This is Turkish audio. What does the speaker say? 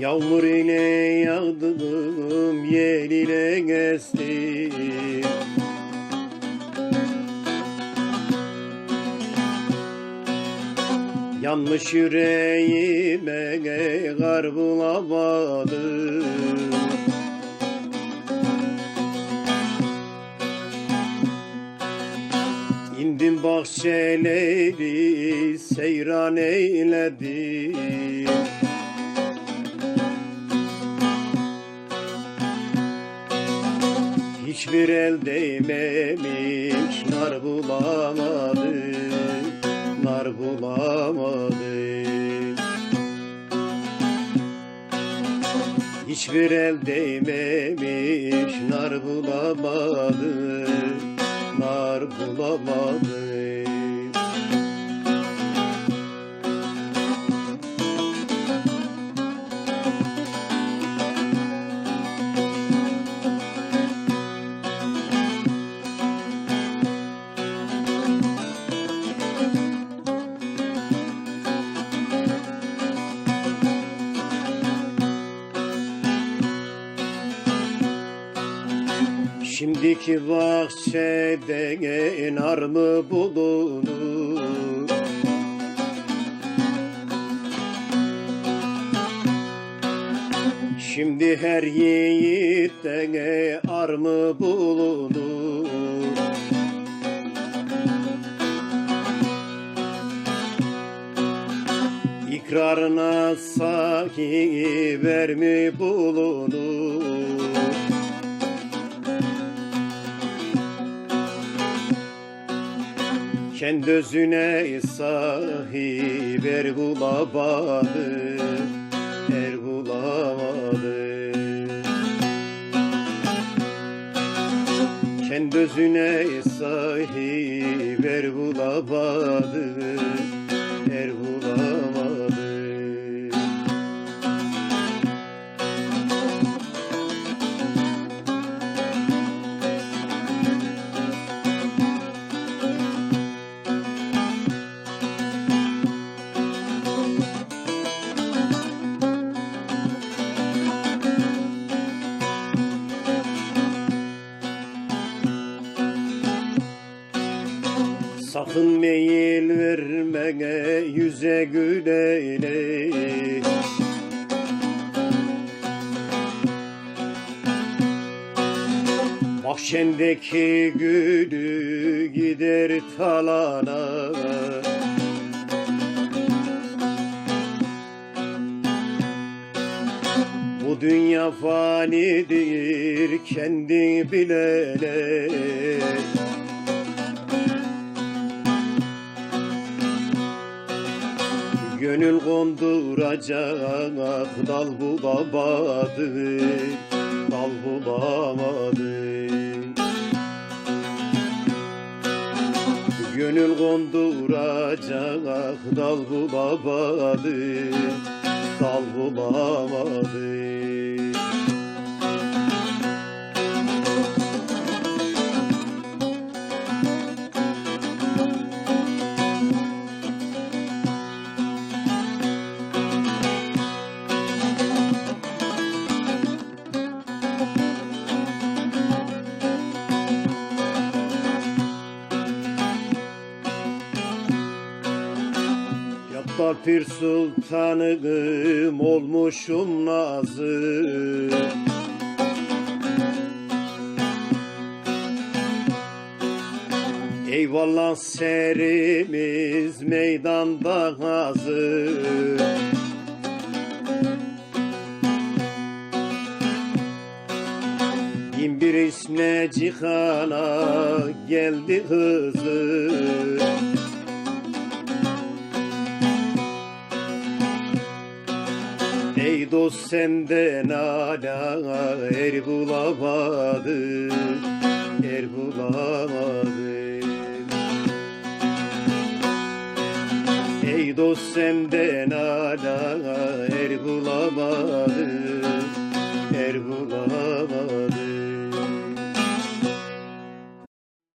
Yağmur ile yağdım, yel ile estim Yanmış yüreğime kar bulamadım. İndim bahçeleri seyran eyledim Hiçbir el değmemiş nar bulamadım Nar bulamadım Hiçbir el değmemiş nar bulamadım Nar bulamadım Şimdiki bahçede nar mı bulunur? Şimdi her yiğitte ar mı bulunur? İkrarına sahip er mi bulunur Kendi özüne sahip er bulamadı Er bulamadı. Kendi özüne sahip er bulamadı Er bulamadı Sakın meyil verme yüze güleyle Bahçendeki gülü gider talana. Bu dünya fanidir kendi bilene Gönül konduracak dal bulamadı Dal bulamadı Gönül konduracak dal bulamadı Dal bulamadı Pir sultanım olmuşum nazım. Eyvallah serimiz meydanda hazır. Bin bir isme cihana geldi hızır Bir dost senden hala er bulamadı Er bulamadı. Ey dost senden hala er bulamadı Er bulamadı.